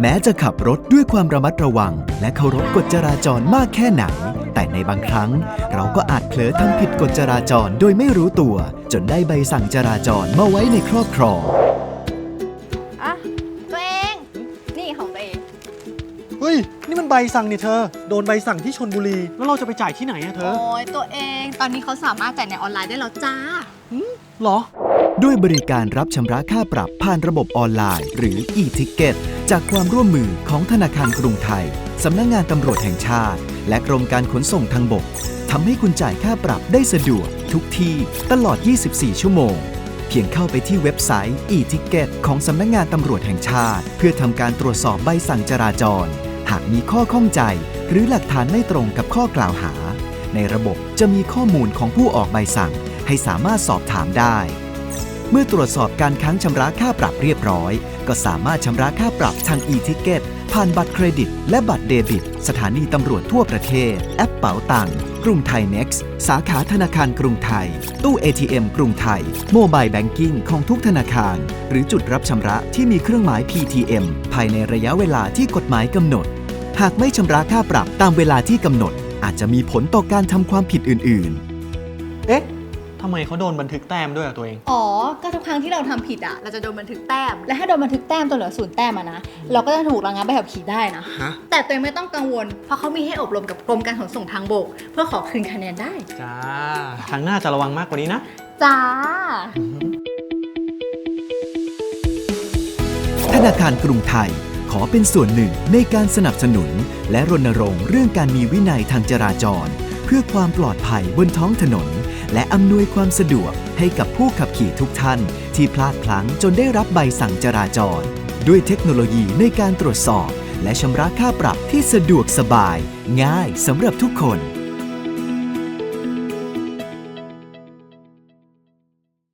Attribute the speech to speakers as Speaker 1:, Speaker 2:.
Speaker 1: แม้จะขับรถด้วยความระมัดระวัง และเคารพกฎจราจรมากแค่ไหน แต่ในบางครั้ง เราก็อาจเผลอทำผิดกฎจราจรโดยไม่รู้ตัว จนได้ใบสั่งจราจรมาไว้ในครอบครอง
Speaker 2: อะ ตัวเอง นี่ของตัวเอง
Speaker 3: เฮ้ย นี่มันใบสั่งนี่เธอ โดนใบสั่งที่ชนบุรี แล้วเราจะไปจ่ายที่ไหนอะเธอ
Speaker 2: โอ้ยตัวเอง ตอนนี้เขาสามารถจ่ายในออนไลน์ได้แล้วจ้า
Speaker 3: เหรอ
Speaker 1: ด้วยบริการรับชำระค่าปรับผ่านระบบออนไลน์ หรือ e-ticket จากความร่วมมือของธนาคารกรุงไทย สำนักงงานตำรวจแห่งชาติ และกรมการขนส่งทางบกทำให้คุณจ่ายค่าปรับได้สะดวก ทุกที่ตลอด 24 ชั่วโมง เพียงเข้าไปที่เว็บไซต์ e-ticket ของสำนักงงานตำรวจแห่งชาติ เพื่อทำการตรวจสอบใบสั่งจราจร หากมีข้อข้องใจ หรือหลักฐานไม่ตรงกับข้อกล่าวหา ในระบบจะมีข้อมูลของผู้ออกใบสั่ง ให้สามารถสอบถามได้ เมื่อตรวจสอบการค้างชำระค่าปรับเรียบร้อย ก็สามารถชำระค่าปรับทาง e-ticket ผ่านบัตรเครดิต และบัตรเดบิต สถานีตำรวจทั่วประเทศ แอปเป๋าตังค์กรุงไทย Next สาขาธนาคารกรุงไทย ตู้ ATM กรุงไทย โมบายแบงกิ้งของทุกธนาคาร หรือจุดรับชำระที่มีเครื่องหมาย PTM ภายในระยะเวลาที่กฎหมายกำหนด หากไม่ชำระค่าปรับตามเวลาที่กำหนด อาจจะมีผลต่อการทำความผิดอื่น ๆ
Speaker 3: เอ๊ะ ทำไมเขาโดนบันทึกแต้มด้วยอะตัวเอง
Speaker 2: อ๋อ ก็ทุกครั้งที่เราทำผิดอะ เราจะโดนบันทึกแต้ม และถ้าโดนบันทึกแต้มจนเหลือศูนย์แต้มอะนะ เราก็จะถูกระงับใบขับขี่ได้นะ
Speaker 3: ฮะ
Speaker 2: แต่ตัวเองไม่ต้องกังวล เพราะเขามีให้อบรมกับกรมการขนส่งทางบก เพื่อขอคืนคะแนนได้
Speaker 3: จ้าครั้งหน้าจะระวังมากกว่านี้นะ
Speaker 2: จ้า
Speaker 1: ธนาคารกรุงไทย ขอเป็นส่วนหนึ่งในการสนับสนุน และรณรงค์เรื่องการมีวินัยทางจราจร เพื่อความปลอดภัยบนท้องถนน และอำนวยความสะดวกให้กับผู้ขับขี่ทุกท่าน ที่พลาดพลั้งจนได้รับใบสั่งจราจร ด้วยเทคโนโลยีในการตรวจสอบ และชำระค่าปรับที่สะดวกสบาย ง่ายสำหรับทุกคน